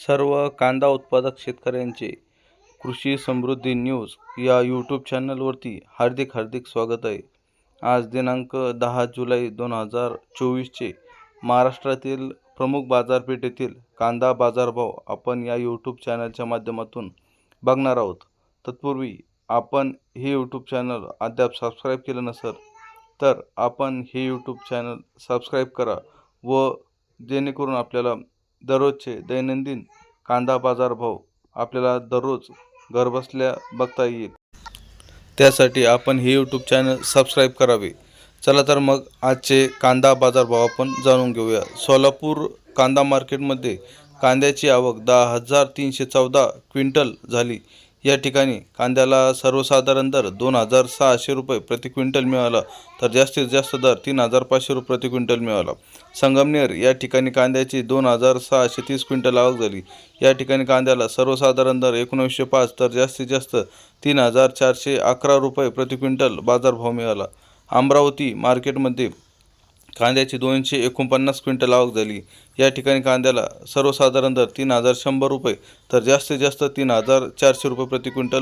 सर्व कांदा उत्पादक शेतकऱ्यांचे कृषी समृद्धी न्यूज या यूट्यूब चॅनलवरती हार्दिक हार्दिक स्वागत आहे. आज दिनांक दहा जुलै दोन हजार चोवीसचे महाराष्ट्रातील प्रमुख बाजारपेठेतील कांदा बाजारभाव आपण या यूट्यूब चॅनलच्या माध्यमातून बघणार आहोत. तत्पूर्वी आपण हे यूट्यूब चॅनल अद्याप सबस्क्राईब केलं नसेल तर आपण हे यूट्यूब चॅनल सबस्क्राईब करा व जेणेकरून आपल्याला दररोजचे दैनंदिन कांदा बाजारभाव आपल्याला दररोज घरबसल्या बघता येईल. त्यासाठी आपण हे यूट्यूब चॅनल सबस्क्राईब करावे. चला तर मग आजचे कांदा बाजारभाव आपण जाणून घेऊया. सोलापूर कांदा मार्केटमध्ये कांद्याची आवक दहा हजार तीनशे चौदा क्विंटल झाली. या ठिकाणी कांद्याला सर्वसाधारण दर दोन हजार सहाशे रुपये प्रति क्विंटल मिळाला तर जास्तीत जास्त दर तीन हजार पाचशे रुपये प्रति क्विंटल मिळाला. संगमनेर या ठिकाणी कांद्याची दोन हजार सहाशे तीस क्विंटल आवक झाली. या ठिकाणी कांद्याला सर्वसाधारण दर एकोणीसशे पाच तर जास्तीत जास्त तीन हजार चारशे अकरा रुपये प्रति क्विंटल बाजारभाव मिळाला. अमरावती मार्केटमध्ये कांद्याची दोनशे एकोणपन्नास क्विंटल आवक झाली. या ठिकाणी कांद्याला सर्वसाधारण दर तीन हजार शंभर रुपये तर जास्तीत जास्त तीन हजार चारशे रुपये प्रति क्विंटल